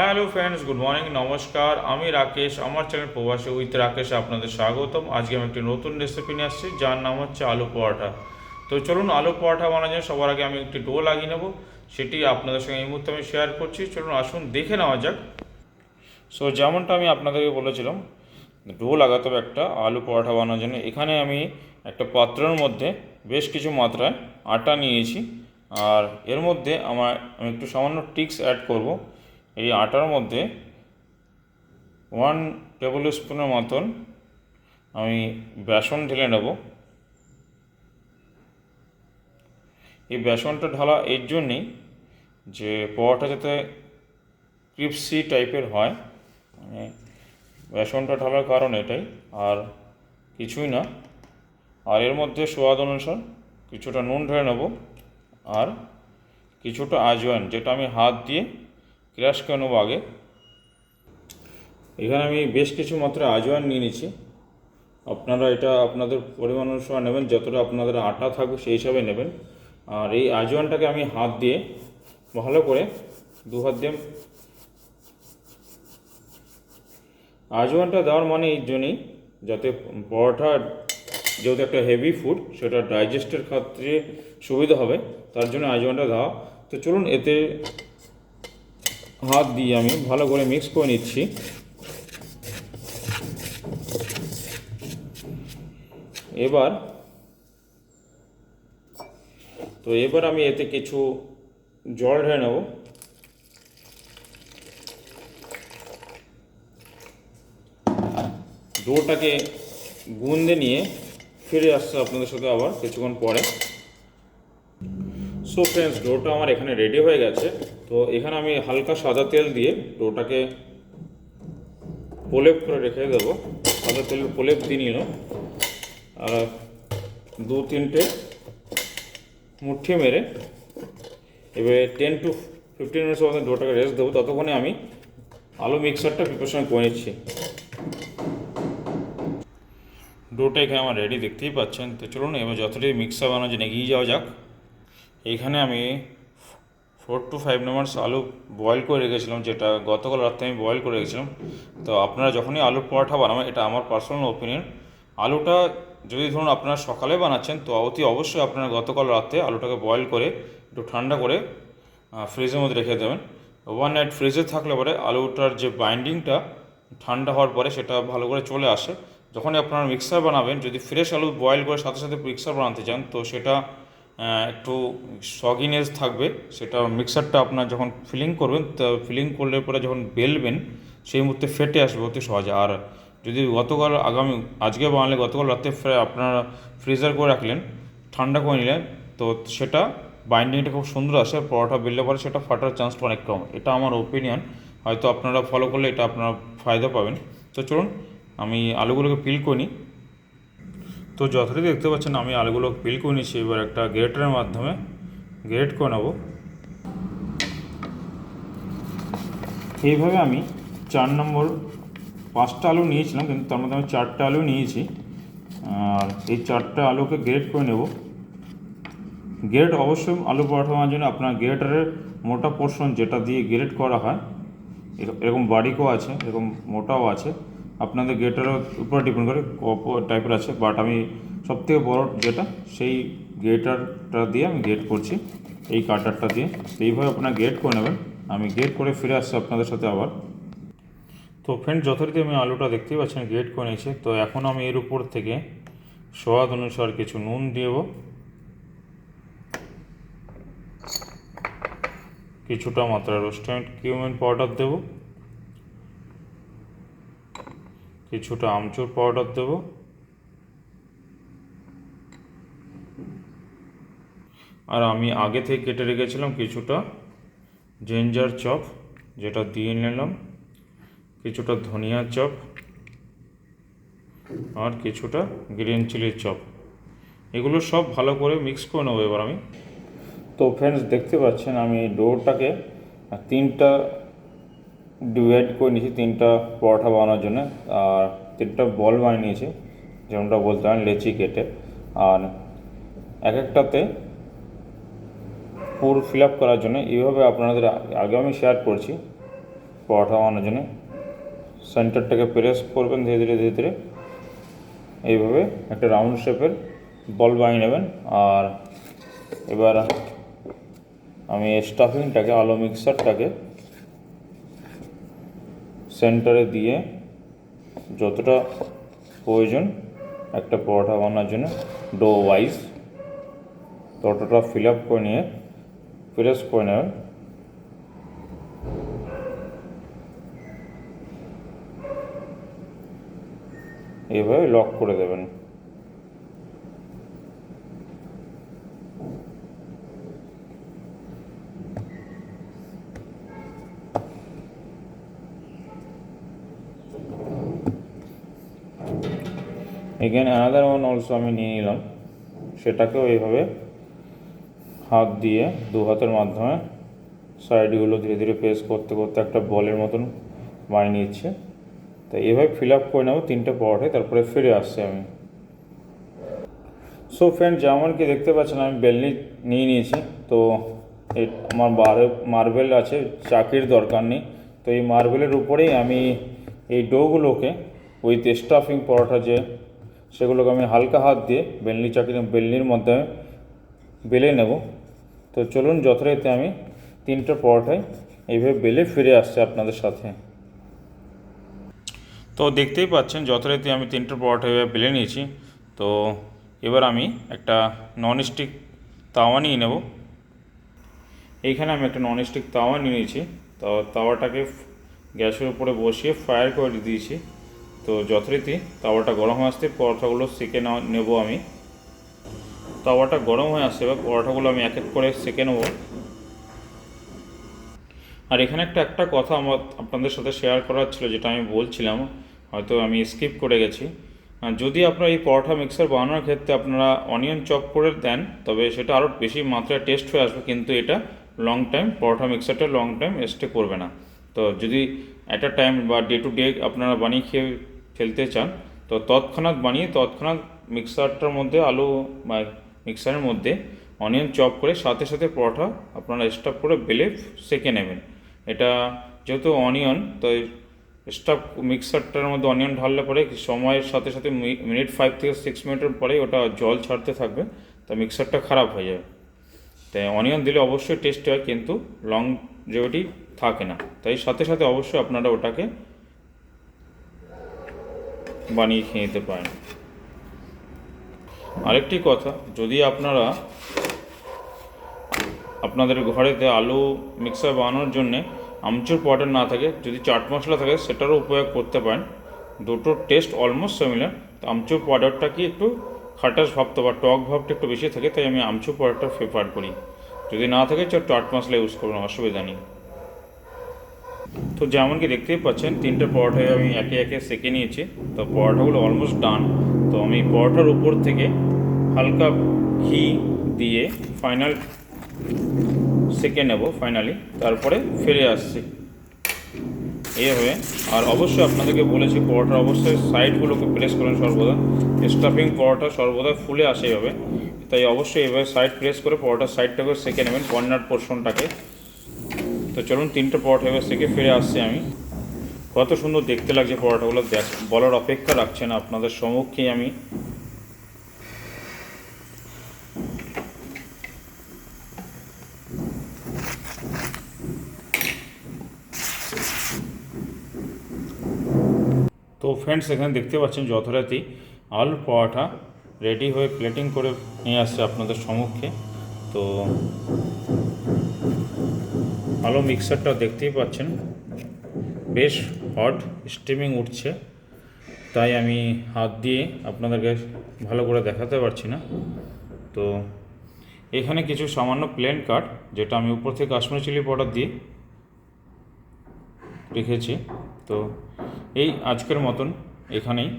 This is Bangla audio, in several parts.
হ্যালো ফ্রেন্ডস গুড মর্নিং নমস্কার। আমি রাকেশ, আমার চ্যানেল প্রবাসী উইথ রাকেশ আপনাদের স্বাগতম। আজকে আমি একটি নতুন রেসিপি নিয়ে আসছি, যার নাম হচ্ছে আলু পরোটা। তো চলুন, আলু পরোটা বানানোর জন্য সবার আগে আমি একটি ডো লাগিয়ে নেব। সেটি আপনাদের সঙ্গে এই মুহূর্তে আমি শেয়ার করছি। চলুন, আসুন, দেখে নেওয়া যাক। সো যেমনটা আমি আপনাদেরকে বলেছিলাম ডো লাগাতে হবে একটা আলু পরোটা বানানোর জন্য। এখানে আমি একটা পাত্রের মধ্যে বেশ কিছু মাত্রায় আটা নিয়েছি। আর এর মধ্যে আমার, আমি একটু সামান্য টিক্স অ্যাড করব। এই আটার মধ্যে ওয়ান টেবিল স্পুনের মতন আমি বেসন ঢেলে নেব। এই বেসনটা ঢালা এর জন্যেই যে পরোটা যাতে ক্রিপসি টাইপের হয় মানে বেসনটা ঢালার কারণ এটাই, আর কিছুই না। আর এর মধ্যে স্বাদ অনুসার কিছুটা নুন ঢেলে নেব, আর কিছুটা আজওয়ান যেটা আমি হাত দিয়ে ক্রাশ করে নেব আগে এখানে আমি বেশ কিছু মাত্রা আজওয়ান নিয়ে নিচ্ছি। আপনারা এটা আপনাদের পরিমাণ অনুসারে নেবেন, যতটা আপনাদের আটা থাকবে সেই হিসাবে নেবেন। আর এই আজওয়ানটাকে আমি হাত দিয়ে ভালো করে দু হাত দিয়ে আজওয়ানটা দেওয়ার মানে এই জন্যই যাতে পরোটা যেহেতু একটা হেভি ফুড সেটা ডাইজেস্টের ক্ষেত্রে সুবিধা হবে, তার জন্য আজওয়ানটা দেওয়া। তো চলুন এতে হাত দিয়ে আমি ভালো করে মিক্স করে নিচ্ছি। এবার তো এবার আমি এতে কিছু জল ঢেলে নেব। ডোটাকে গুন্দে নিয়ে ফিরে আসছে আপনাদের সাথে আবার কিছুক্ষণ পরে। সো ফ্রেন্ডস ডোটা আমার এখানে রেডি হয়ে গেছে। তো এখানে আমি হালকা সাদা তেল দিয়ে ডোটাকে প্রলেপ করে রেখে দেবো। সাদা তেল প্রলেপ দিয়ে নিল আর দু তিনটে মুঠি মেরে এবারে টেন টু ফিফটিন মিনিটস মধ্যে ডোটাকে রেস্ট দেবো। ততক্ষণে আমি আলু মিক্সারটা প্রিপারেশন করে নিচ্ছি। ডোটা এখানে আমার রেডি দেখতেই পাচ্ছেন। তো চলুন, এবার যতটি মিক্সার বানানোর জন্য এগিয়ে যাওয়া যাক। এখানে আমি ফোর টু ফাইভ নম্বরস আলু বয়েল করে রেখেছিলাম, যেটা গতকাল রাতে আমি বয়েল করে রেখেছিলাম। তো আপনারা যখনই আলুর পরোটা বানাবেন, এটা আমার পার্সোনাল ওপিনিয়ন আলুটা যদি ধরুন আপনারা সকালে বানাচ্ছেন, তো অতি অবশ্যই আপনারা গতকাল রাতে আলুটাকে বয়েল করে, একটু ঠান্ডা করে ফ্রিজের মধ্যে রেখে দেবেন। ওভার নাইট ফ্রিজে থাকলে পরে আলুটার যে বাইন্ডিংটা ঠান্ডা হওয়ার পরে সেটা ভালো করে চলে আসে। যখনই আপনারা মিক্সার বানাবেন, যদি ফ্রেশ আলু বয়েল করে সাথে সাথে মিক্সার বানাতে চান, তো সেটা একটু সগিনেস থাকবে, সেটা মিক্সারটা আপনার যখন ফিলিং করবেন, তো ফিলিং করলে পরে যখন বেলবেন, সেই মুহূর্তে ফেটে আসবে অতি সহজে। আর যদি গতকাল আগামী, আজকে বানালে গতকাল রাতে আপনারা ফ্রিজার করে রাখলেন, ঠান্ডা করে নিলেন, তো সেটা বাইন্ডিংটা খুব সুন্দর আসে পরোটা বেললে পরে সেটা ফাটার চান্সটা অনেক কম। এটা আমার ওপিনিয়ন হয়তো আপনারা ফলো করলে এটা আপনারা ফায়দা পাবেন। তো চলুন, আমি আলুগুলোকে পিল করে তো যথারীতি দেখতে পাচ্ছেন, আমি আলুগুলো পিল করে নিচ্ছি এবার একটা গ্রেটারের মাধ্যমে গ্রেট করে নেব। এইভাবে আমি চার নম্বর পাঁচটা আলু নিয়েছিলাম, কিন্তু তার মধ্যে আমি চারটা আলু নিয়েছি। আর এই চারটা আলুকে গ্রেট করে নেব। গ্রেট অবশ্যই আলু পরোটা বানানোর জন্য আপনার গ্রেটারের মোটা পোর্শন যেটা দিয়ে গ্রেট করা হয় এর- এরকম বারিকও আছে, এরকম মোটাও আছে। আপনাদের গ্রেটারের উপর ডিপেন্ড করে কপ টাইপের আছে বাট আমি সবথেকে বড় যেটা, সেই গ্রেটারটা দিয়ে আমি গেট করছি, এই কাটারটা দিয়ে। তো এইভাবে আপনারা গ্রেট করে নেবেন, আমি গেট করে ফিরে আসছি আপনাদের সাথে আবার। তো ফ্রেন্ড যথারীতি আমি আলুটা দেখতেই পাচ্ছেন গ্রেট করে নিয়েছি। তো এখন আমি এর উপর থেকে স্বাদ অনুসার কিছু নুন দেব। কিছুটা মাত্রা রোস্টেড কিউমেন পাউডার দেব। কিছুটা আমচুর পাউডার দেব। আর আমি আগে থেকে কেটে রেখেছিলাম কিছুটা জিঞ্জার চপ যেটা দিয়ে নিলাম, কিছুটা ধনিয়া চপ আর কিছুটা গ্রিন চিলির চপ এগুলো সব ভালো করে মিক্স করে নেব এবার আমি। তো ফ্রেন্ডস দেখতে পাচ্ছেন আমি ডোরটাকে তিনটা ডিভাইড করে নিয়েছি, তিনটা পরোটা বানানোর জন্য, আর তিনটা বল বানিয়ে নিয়েছি, যেমনটা বলতে হয় লেচি কেটে। আর এক একটাতে পুর ফিল আপ করার জন্য, এইভাবে আপনাদের আগে আমি শেয়ার করছি পরোটা বানানোর জন্য। সেন্টারটাকে প্রেস করবেন ধীরে ধীরে ধীরে ধীরে। এইভাবে একটা রাউন্ড শেপের বল বানিয়ে নেবেন। আর এবার আমি স্টাফিংটাকে, আলু মিক্সারটাকে সেন্টারে দিয়ে যতটা প্রয়োজন একটা পরোটা বানানোর জন্য ডো ওয়াইজ ততটা ফিল আপ করে নিয়ে প্রেস করে নেবেন। এভাবে লক করে দেবেন। এখানে অ্যানাদার ওয়ান অলসো আমি নিয়ে নিলাম। সেটাকেও এইভাবে হাত দিয়ে দু হাতের মাধ্যমে সাইডগুলো ধীরে ধীরে প্রেস করতে করতে একটা বলের মতন বানিয়ে নিচ্ছে। তো এভাবে ফিল আপ করে নেব, তিনটে পরোটায় তারপরে ফিরে আসছি আমি। সো ফ্রেন্ড যেমন কি দেখতে পাচ্ছেন, আমি বেলনি নিয়ে নিয়েছি। তো আমার বারে মার্বেল আছে, চাকির দরকার নেই। তো এই মার্বেলের উপরেই আমি এই ডোগুলোকে উইথ স্টাফিং পরোটা যে সেগুলোকে আমি হালকা হাত দিয়ে বেলনি চাকির বেলনির মধ্যে বেলে নেব। তো চলুন যথারীতি আমি তিনটে পরোটায় এইভাবে বেলে ফিরে আসছে আপনাদের সাথে। তো দেখতেই পাচ্ছেন যথারীতি আমি তিনটে পরোটা এভাবে বেলে নিয়েছি। তো এবার আমি একটা নন স্টিক তাওয়া নিয়ে নেব। এইখানে আমি একটা নন স্টিক তাওয়া নিয়ে নিয়েছি। তো তাওয়াটাকে গ্যাসের উপরে বসিয়ে ফায়ার করে দিয়েছি। তো যথারীতি তাওয়াটা গরম হয়ে আসতে পরোটাগুলো সেকে নেব আমি। তাওয়াটা গরম হয়ে আসছে এবার পরোটাগুলো আমি এক এক করে সেকে নেব। আর এখানে একটা একটা কথা আমার আপনাদের সাথে শেয়ার করার ছিল, যেটা আমি বলছিলাম, হয়তো আমি স্কিপ করে গেছি। যদি আপনারা এই পরোটা মিক্সার বানানোর ক্ষেত্রে আপনারা অনিয়ন চপ করে দেন, তবে সেটা আরও বেশি মাত্রায় টেস্ট হয়ে আসবে, কিন্তু এটা লং টাইম পরোটা মিক্সারটা লং টাইম স্টে করবে না। তো যদি অ্যাট আ টাইম বা ডে টু ডে আপনারা বানিয়ে খেয়ে ফেলতে চান, তো তৎক্ষণাৎ বানিয়ে, তৎক্ষণাৎ মিক্সারটার মধ্যে, আলু বা মিক্সারের মধ্যে অনিয়ন চপ করে, সাথে সাথে পরোটা আপনারা স্টাফ করে বেলে সেকে নেবেন। এটা যেহেতু অনিয়ন তো স্টাফ মিক্সারটার মধ্যে অনিয়ন ঢাললে পরে সময়ের সাথে সাথে মিনিট ফাইভ থেকে সিক্স মিনিটের পরে ওটা জল ছাড়তে থাকবে, তা মিক্সারটা খারাপ হয়ে যাবে। তাই অনিয়ন দিলে অবশ্যই টেস্ট হয়, কিন্তু লং যেটি থাকে না। তাই সাথে সাথে অবশ্যই আপনারা ওটাকে বানিয়ে খেয়ে নিতে পারেন। আরেকটি কথা, যদি আপনারা আপনাদের ঘরেতে আলু মিক্সার বানানোর জন্যে আমচুর পাউডার না থাকে, যদি চাট মশলা থাকে, সেটারও উপয়োগ করতে পারেন। দুটোর টেস্ট অলমোস্ট সিমিলার তো আমচুর পাউডারটা কি একটু খাটাস ভাবতে বা টক ভাবটা একটু বেশি থাকে, তাই আমি আমচুর পাউডারটা প্রেফার করি। যদি না থাকে, চাট মশলা ইউজ করবেন অসুবিধা নেই। তো যেমন কি দেখতেই পাচ্ছেন, তিনটে পরোটায় আমি একে একে সেকে নিয়েছি। তো পরোটাগুলো অলমোস্ট ডান তো আমি পরোটার উপর থেকে হালকা ঘি দিয়ে ফাইনাল সেকে নেব ফাইনালি তারপরে ফিরে আসছি। এইভাবে আর অবশ্যই আপনাদেরকে বলেছি, পরোটা অবশ্যই সাইডগুলোকে প্রেস করেন সর্বদা। স্টাফিং পরোটা সর্বদা ফুলে আসে এভাবে তাই অবশ্যই এভাবে সাইড প্রেস করে পরোটার সাইডটাকে সেকে নেবেন কর্নার পোর্শনটাকে তো চলুন তিনটে পরোটা এবার থেকে ফিরে আসছি আমি। কত সুন্দর দেখতে লাগছে পরোটাগুলো, দেখ, বলার অপেক্ষা রাখছে না আপনাদের সম্মুখেই আমি। তো ফ্রেন্ডস এখানে দেখতে পাচ্ছেন যথারীতি আলু পরোটা রেডি হয়ে প্লেটিং করে নিয়ে আসছে আপনাদের সম্মুখে। তো আলু মিক্সারটা দেখতেই পাচ্ছেন। বেশ হট স্টিমিং উঠছে। তাই আমি হাত দিয়ে আপনাদেরকে ভালো করে দেখাতে পারছি না। তো এখানে কিছু সামান্য প্লেন কাট যেটা আমি উপর থেকে কাশ্মীরি চিলি পাউডার দিয়ে রেখেছি। তো এই আজকের মতন এখানেই।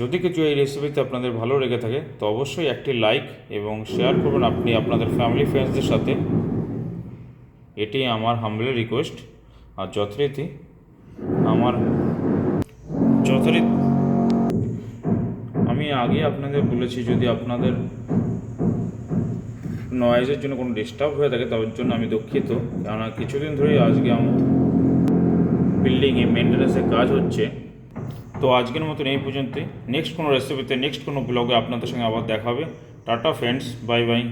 যদি কিছু এই রেসিপিতে আপনাদের ভালো লেগে থাকে, তো অবশ্যই একটি লাইক এবং শেয়ার করবেন। আপনি আপনাদের ফ্যামিলি ফ্রেন্ডসদের সাথে এটি আমার হাম্বলি রিকোয়েস্ট আর যথারীতি আমার, যথারীতি, আমি আগে আপনাদের বলেছি যদি আপনাদের নয়েজের জন্য কোনো ডিস্টার্ব হয়ে থাকে, তার জন্য আমি দুঃখিত। কেননা কিছুদিন ধরেই আজকে আমার বিল্ডিংয়ে মেনটেন্যান্সের কাজ হচ্ছে। তো আজকের মতন এই পর্যন্তই। নেক্সট কোনো রেসিপিতে নেক্সট কোনো ব্লগে আপনাদের সঙ্গে আবার দেখা হবে টাটা ফ্রেন্ডস বাই বাই